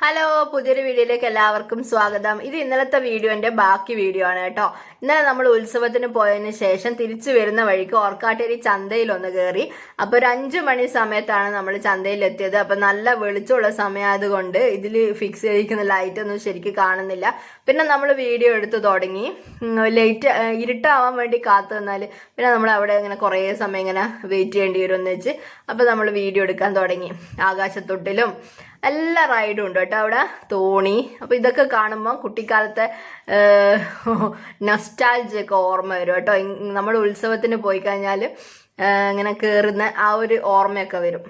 Hello പുതിയൊരു വീഡിയോയിലേക്ക് എല്ലാവർക്കും സ്വാഗതം. ഇത് ഇന്നലത്തെ വീഡിയോന്റെ ബാക്കി വീഡിയോ ആണ് കേട്ടോ. ഇന്നലെ നമ്മൾ ഉത്സവത്തിന് പോയതിന് ശേഷം തിരിച്ചു വരുന്ന വഴിക്ക് ഓർക്കാട്ടേരി ചന്തയിൽ ഒന്ന് കയറി. അപ്പോൾ ഒരു അഞ്ചു മണി സമയത്താണ് നമ്മൾ ചന്തയിൽ എത്തിയത് അപ്പോൾ നല്ല വെളിച്ചമുള്ള സമയമായതുകൊണ്ട് ഇതിൽ ഫിക്സ് ചെയ്തിരിക്കുന്ന ലൈറ്റ് ഒന്നും ശരിക്കും കാണുന്നില്ല. പിന്നെ നമ്മൾ വീഡിയോ എടുത്തു തുടങ്ങി. ലൈറ്റ് ഇരുട്ടാവാൻ വേണ്ടി കാത്തു നിന്നാൽ പിന്നെ നമ്മൾ അവിടെ ഇങ്ങനെ കുറേ സമയം ഇങ്ങനെ വെയിറ്റ് ചെയ്യേണ്ടി വരും എന്ന് വെച്ച്. അപ്പോൾ നമ്മൾ വീഡിയോ എടുക്കാൻ തുടങ്ങി. ആകാശത്തൊട്ടിലും എല്ലാ റൈഡും ഉണ്ട് കേട്ടോ അവിടെ. തോണി. അപ്പോൾ ഇതൊക്കെ കാണുമ്പോൾ കുട്ടിക്കാലത്തെ നൊസ്റ്റാൾജിയൊക്കെ ഓർമ്മ വരും കേട്ടോ. നമ്മൾ ഉത്സവത്തിന് പോയി കഴിഞ്ഞാൽ ഇങ്ങനെ കയറുന്ന ആ ഒരു ഓർമ്മയൊക്കെ വരും.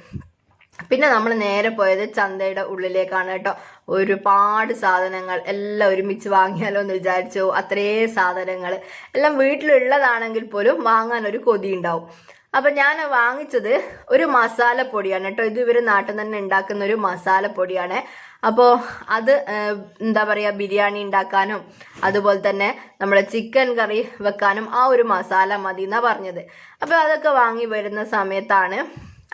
പിന്നെ നമ്മൾ നേരെ പോയത് ചന്തയുടെ ഉള്ളിലേക്കാണ് കേട്ടോ. ഒരുപാട് സാധനങ്ങൾ എല്ലാം ഒരുമിച്ച് വാങ്ങിയാലോ എന്ന് വിചാരിച്ചു. അത്രേ സാധനങ്ങൾ എല്ലാം വീട്ടിലുള്ളതാണെങ്കിൽ പോലും വാങ്ങാൻ ഒരു കൊതി ഉണ്ടാവും. അപ്പൊ ഞാൻ വാങ്ങിച്ചത് ഒരു മസാല പൊടിയാണ് കേട്ടോ. ഇത് ഇവർ നാട്ടിൽ തന്നെ ഉണ്ടാക്കുന്ന ഒരു മസാല പൊടിയാണ് അപ്പോൾ അത് എന്താ പറയുക ബിരിയാണി ഉണ്ടാക്കാനും അതുപോലെ തന്നെ നമ്മുടെ ചിക്കൻ കറി വെക്കാനും ആ ഒരു മസാല മതി എന്നാ പറഞ്ഞത്. അപ്പോൾ അതൊക്കെ വാങ്ങി വരുന്ന സമയത്താണ്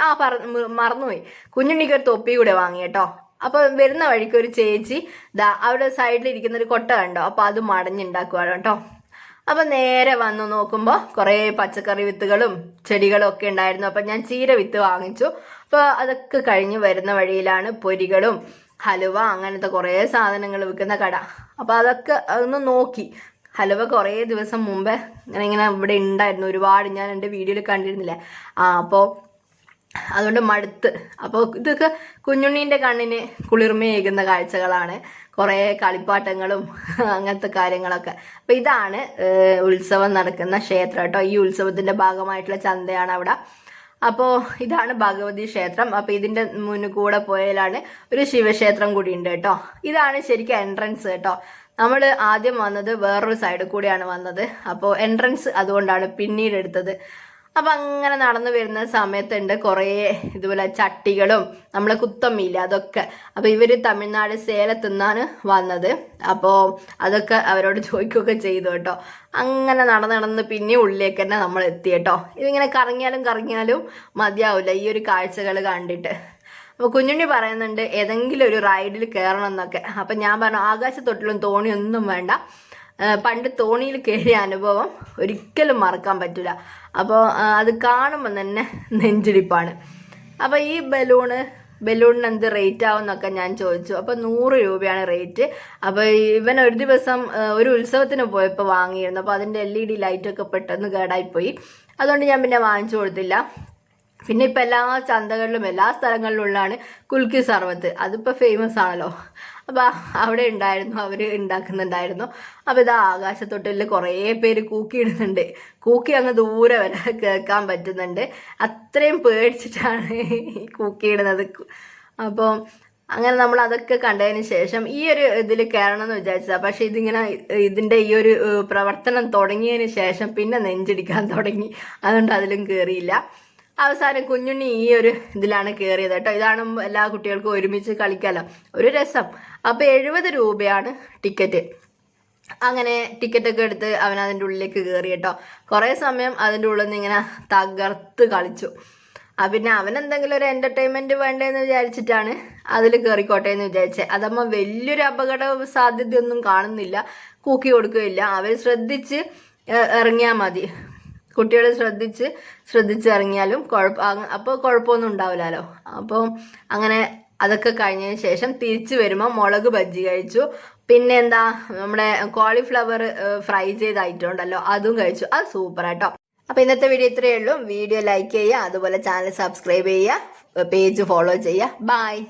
ആ പറ മറന്നുപോയി. കുഞ്ഞുണ്ണിക്ക് ഒരു തൊപ്പി കൂടെ വാങ്ങി കേട്ടോ. അപ്പോൾ വരുന്ന വഴിക്ക് ഒരു ചേച്ചി ദാ അവിടെ സൈഡിൽ ഇരിക്കുന്ന ഒരു കൊട്ട കണ്ടോ? അപ്പോൾ അത് മടഞ്ഞുണ്ടാക്കുവാണ് കേട്ടോ. അപ്പം നേരെ വന്നു നോക്കുമ്പോൾ കുറേ പച്ചക്കറി വിത്തുകളും ചെടികളും ഒക്കെ ഉണ്ടായിരുന്നു. അപ്പം ഞാൻ ചീര വിത്ത് വാങ്ങിച്ചു. അപ്പോൾ അതൊക്കെ കഴിഞ്ഞ് വരുന്ന വഴിയിലാണ് പൊരികളും ഹലുവ അങ്ങനത്തെ കുറേ സാധനങ്ങൾ വിൽക്കുന്ന കട. അപ്പോൾ അതൊക്കെ ഒന്ന് നോക്കി. ഹലുവ കുറേ ദിവസം മുമ്പേ ഇങ്ങനെ ഇങ്ങനെ ഇവിടെ ഉണ്ടായിരുന്നു. ഒരുപാട് ഞാൻ എന്റെ വീഡിയോയിൽ കണ്ടിരുന്നില്ലേ. ആ അപ്പോൾ അതുകൊണ്ട് മടുത്ത്. അപ്പോൾ ഇതൊക്കെ കുഞ്ഞുണ്ണീന്റെ കണ്ണിന് കുളിർമയേകുന്ന കാഴ്ചകളാണ്. കുറേ കളിപ്പാട്ടങ്ങളും അങ്ങനത്തെ കാര്യങ്ങളൊക്കെ. അപ്പം ഇതാണ് ഉത്സവം നടക്കുന്ന ക്ഷേത്രം കേട്ടോ. ഈ ഉത്സവത്തിന്റെ ഭാഗമായിട്ടുള്ള ചന്തയാണ് അവിടെ. അപ്പോൾ ഇതാണ് ഭഗവതി ക്ഷേത്രം. അപ്പോൾ ഇതിന്റെ മുന്നിൽ കൂടെ പോയാലാണ് ഒരു ശിവക്ഷേത്രം കൂടി ഉണ്ട് കേട്ടോ. ഇതാണ് ശരിക്കും എൻട്രൻസ് കേട്ടോ. നമ്മൾ ആദ്യം വന്നത് വേറൊരു സൈഡിൽ കൂടിയാണ് വന്നത്. അപ്പോൾ എൻട്രൻസ് അതുകൊണ്ടാണ് പിന്നീട് എടുത്തത്. അപ്പം അങ്ങനെ നടന്നു വരുന്ന സമയത്തുണ്ട് കുറേ ഇതുപോലെ ചട്ടികളും നമ്മളെ കുത്തമ്മിയില്ല അതൊക്കെ. അപ്പോൾ ഇവർ തമിഴ്നാട് സേലത്തുനിന്നാണ് വന്നത്. അപ്പോൾ അതൊക്കെ അവരോട് ചോദിക്കുകയൊക്കെ ചെയ്തു കേട്ടോ. അങ്ങനെ നടന്ന് നടന്ന് പിന്നെ ഉള്ളിലേക്ക് തന്നെ നമ്മൾ എത്തി കേട്ടോ. ഇതിങ്ങനെ കറങ്ങിയാലും കറങ്ങിയാലും മതിയാവില്ല ഈ ഒരു കാഴ്ചകൾ കണ്ടിട്ട്. അപ്പോൾ കുഞ്ഞുണ്ണി പറയുന്നുണ്ട് ഏതെങ്കിലും ഒരു റൈഡിൽ കയറണം എന്നൊക്കെ. അപ്പം ഞാൻ പറഞ്ഞു ആകാശത്തൊട്ടിലും തോണിയൊന്നും വേണ്ട. പണ്ട് തോണിയിൽ കയറിയ അനുഭവം ഒരിക്കലും മറക്കാൻ പറ്റില്ല അപ്പോൾ അത് കാണുമ്പോൾ തന്നെ നെഞ്ചിടിപ്പാണ്. അപ്പോൾ ഈ ബലൂണ് ബലൂണിന് എന്ത് റേറ്റ് ആവും എന്നൊക്കെ ഞാൻ ചോദിച്ചു. അപ്പോൾ നൂറ് രൂപയാണ് റേറ്റ് അപ്പോൾ ഇവൻ ഒരു ദിവസം ഒരു ഉത്സവത്തിന് പോയപ്പോൾ വാങ്ങിയിരുന്നു. അപ്പോൾ അതിന്റെ എൽ ഇ ഡി ലൈറ്റൊക്കെ പെട്ടെന്ന് കേടായിപ്പോയി. അതുകൊണ്ട് ഞാൻ പിന്നെ വാങ്ങിച്ചു കൊടുത്തില്ല. പിന്നെ ഇപ്പം എല്ലാ ചന്തകളിലും എല്ലാ സ്ഥലങ്ങളിലും ഉള്ളതാണ് കുൽക്കി സർവത്ത്. അതിപ്പോൾ ഫേമസ് ആണല്ലോ. അപ്പോൾ അവിടെ ഉണ്ടായിരുന്നു അവർ ഉണ്ടാക്കുന്നുണ്ടായിരുന്നു. അപ്പോൾ ഇതാ ആകാശത്തൊട്ടിൽ കുറേ പേര് കൂക്കിയിടുന്നുണ്ട്. കൂക്കി അങ്ങ് ദൂരെ വരെ കേൾക്കാൻ പറ്റുന്നുണ്ട്. അത്രയും പേടിച്ചിട്ടാണ് ഈ കൂക്കിയിടുന്നത്. അപ്പോൾ അങ്ങനെ നമ്മൾ അതൊക്കെ കണ്ടതിന് ശേഷം ഈ ഒരു ഇതിൽ കയറണം എന്ന് വിചാരിച്ചതാണ് പക്ഷെ ഇതിങ്ങനെ ഇതിന്റെ ഈ ഒരു പ്രവർത്തനം തുടങ്ങിയതിന് ശേഷം പിന്നെ നെഞ്ചിടിക്കാൻ തുടങ്ങി. അതുകൊണ്ട് അതിലും കയറിയില്ല അവസാനം കുഞ്ഞുണ്ണി ഈ ഒരു ഇതിലാണ് കയറിയത് കേട്ടോ. ഇതാണ് എല്ലാ കുട്ടികൾക്കും ഒരുമിച്ച് കളിക്കാമല്ലോ ഒരു രസം. അപ്പോൾ എഴുപത് രൂപയാണ് ടിക്കറ്റ്. അങ്ങനെ ടിക്കറ്റൊക്കെ എടുത്ത് അവൻ അതിന്റെ ഉള്ളിലേക്ക് കയറി കേട്ടോ. കുറേ സമയം അതിന്റെ ഉള്ളിൽ നിന്ന് ഇങ്ങനെ തകർത്ത് കളിച്ചു. പിന്നെ അവൻ എന്തെങ്കിലും ഒരു എന്റർടൈൻമെന്റ് വേണ്ടതെന്ന് വിചാരിച്ചിട്ടാണ് അതിൽ കയറിക്കോട്ടെ എന്ന് വിചാരിച്ചത് അതമ്മ വലിയൊരു അപകട സാധ്യതയൊന്നും കാണുന്നില്ല. കൂക്കി കൊടുക്കുകയില്ല. അവർ ശ്രദ്ധിച്ച് ഇറങ്ങിയാൽ മതി. കുട്ടികൾ ശ്രദ്ധിച്ച് ശ്രദ്ധിച്ചിറങ്ങിയാലും കുഴപ്പ അപ്പോൾ കുഴപ്പമൊന്നും ഉണ്ടാവില്ലല്ലോ. അപ്പോൾ അങ്ങനെ അതൊക്കെ കഴിഞ്ഞതിന് ശേഷം തിരിച്ചു വരുമ്പോൾ മുളക് ബജ്ജി കഴിച്ചു. പിന്നെ എന്താ നമ്മുടെ കോളിഫ്ലവർ ഫ്രൈ ചെയ്തായിട്ടുണ്ടല്ലോ അതും കഴിച്ചു. അത് സൂപ്പർ ആട്ടോ അപ്പോൾ ഇന്നത്തെ വീഡിയോ ഇത്രയേ ഉള്ളൂ. വീഡിയോ ലൈക്ക് ചെയ്യുക അതുപോലെ ചാനൽ സബ്സ്ക്രൈബ് ചെയ്യുക പേജ് ഫോളോ ചെയ്യുക. ബൈ